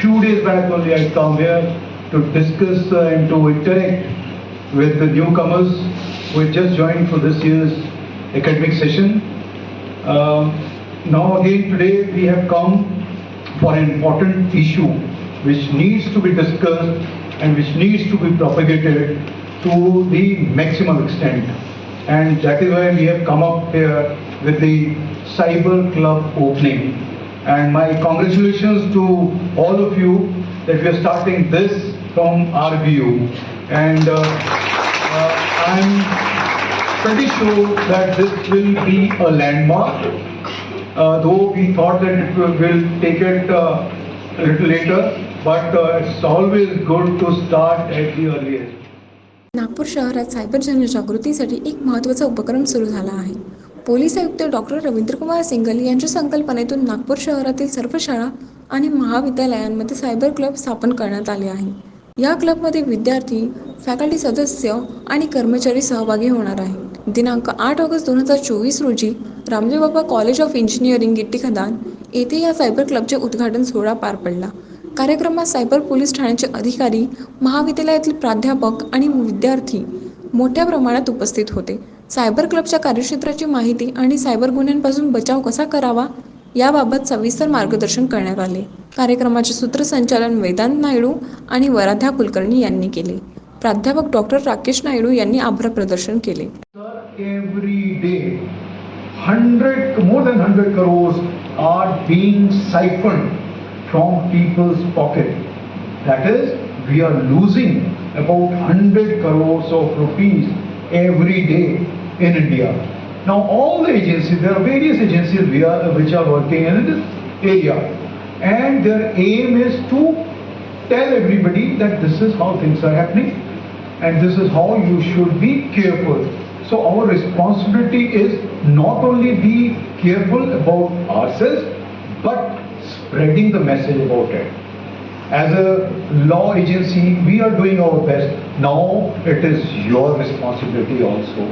few days back only I come here to discuss uh, and to interact with the newcomers who have just joined for this year's academic session. Um, now again today we have come for an important issue which needs to be discussed and which needs to be propagated to the maximum extent. And that is why we have come up here with the Cyber Club opening. And my congratulations to all of you that we are starting this from RBU. And uh, uh, I'm pretty sure that this will be a landmark. Uh, though we thought that it will, will take it uh, a little later, but uh, it's always good to start at the earliest. Nagpur शहरात cyber जनजागृतीसाठी एक महत्त्वाचा उपक्रम सुरू झाला आहे police आयुक्त doctor Ravindrakumar single यांच्या संकल्पनेतून नागपूर शहरातील सर्व शाळा आणि महाविद्यालयांमध्ये सायबर क्लब स्थापन करण्यात आले आहे. या क्लबमध्ये विद्यार्थी फॅकल्टी सदस्य आणि कर्मचारी सहभागी होणार आहेत दिनांक आठ ऑगस्ट दोन हजार चोवीस रोजी Ramdev Baba college of engineering Gitti Khadan येथे या सायबर क्लबचे उद्घाटन सोहळा पार पडला. कार्यक्रमात सायबर पोलीस ठाण्याचे अधिकारी महाविद्यालयातील प्राध्यापक आणि विद्यार्थी मोठ्या प्रमाणात उपस्थित होते. सायबर क्लबच्या कार्यक्षेत्राची माहिती आणि सायबर गुन्ह्यांपासून बचाव कसा करावा याबाबत सविस्तर मार्गदर्शन करण्यात आले. कार्यक्रमाचे सूत्रसंचालन वेदांत नायडू आणि वराध्या कुलकर्णी यांनी केले. प्राध्यापक डॉक्टर राकेश नायडू यांनी आभार प्रदर्शन केले. Every day, hundred, more than hundred crores are being siphoned from people's pocket. That is, we are losing about hundred crores of rupees every day in India. Now, all the agencies, there are various agencies are, which are working in this area, and their aim is to tell everybody that this is how things are happening and this is how you should be careful. So our responsibility is not only be careful about ourselves, but spreading the message about it. As a law agency, we are doing our best. Now it is your responsibility also